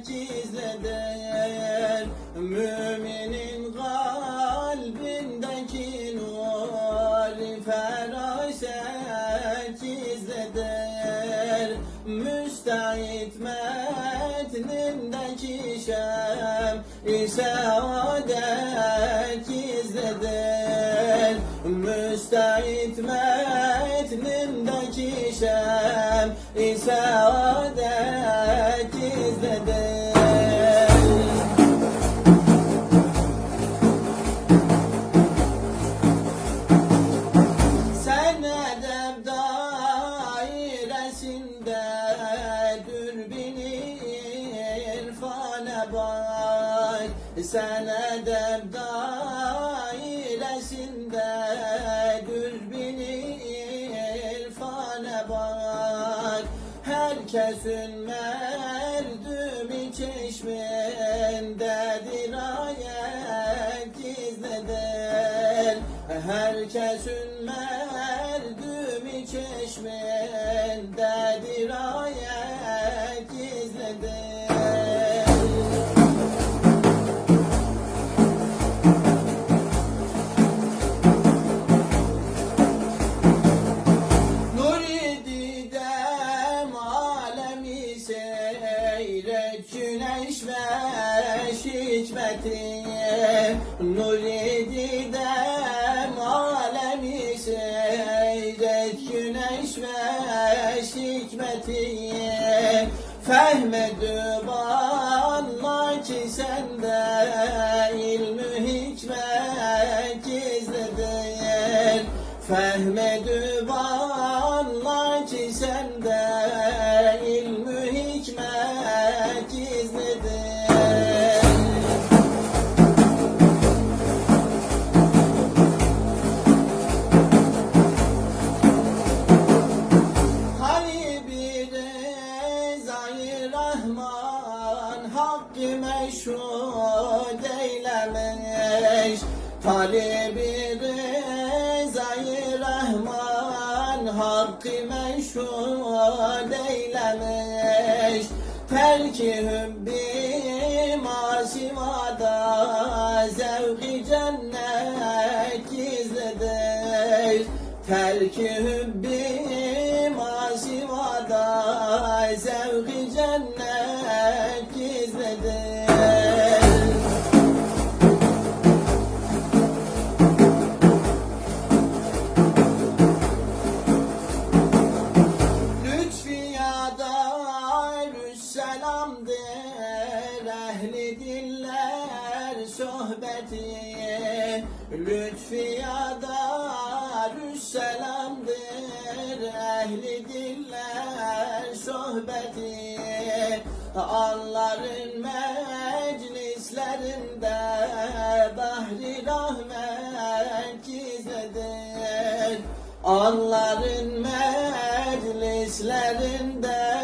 pakizleder Müminin kalbindeki nur feraset izleder Müstahit metnindeki şem saadet izleder Müstahit metnindeki şem saadet dürbini irfane bak Sen edep dairesinde dürbini irfane bak Herkesin merdumi çeşminde dirayet gizlidir Herkesin merdumi çeşminde hikmeti Nuri didem alemi seyret güneş ve hikmeti Fehmedü anla ki sende ilmi Hakkı meşhud eylemiş. Talibi rezayı Rahman. Hakkı meşhud eylemiş. Terki hübbi masivada Zevki cennet gizlidir. Terki hübbi masivada Zevki cennet darüsselamdır Ehli diller sohbeti Lütfiya darüsselamdır Ehli diller sohbeti Anların meclislerinde Bahri rahmet gizlidir. Anların meclislerinde